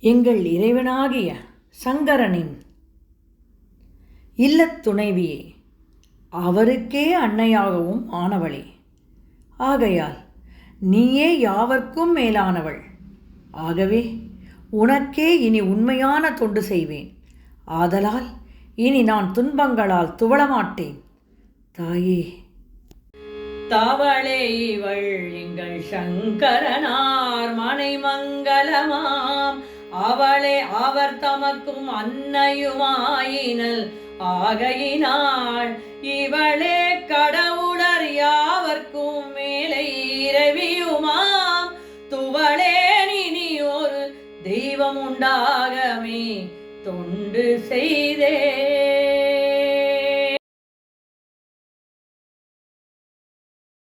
எங்கள் இறைவனாகிய சங்கரனின் இல்லத் துணைவியே அவருக்கே அன்னையாகவும் ஆனவளே. ஆகையால் நீயே யாவர்க்கும் மேலானவள். ஆகவே உனக்கே இனி உண்மையான தொண்டு செய்வேன். ஆதலால் இனி நான் துன்பங்களால் துவளமாட்டேன். தாயே. தவளே இவள் எங்கள் சங்கரனார் மனை மங்களமாம் அவளே அவர் தமக்கும் அன்னையுமாயினல் ஆகையினாள் இவளே கடவுளர் யாவர்க்கும் மேலே இரவியுமாம். துவளே இனி ஒரு தெய்வம் உண்டாகமே தொண்டு செய்தே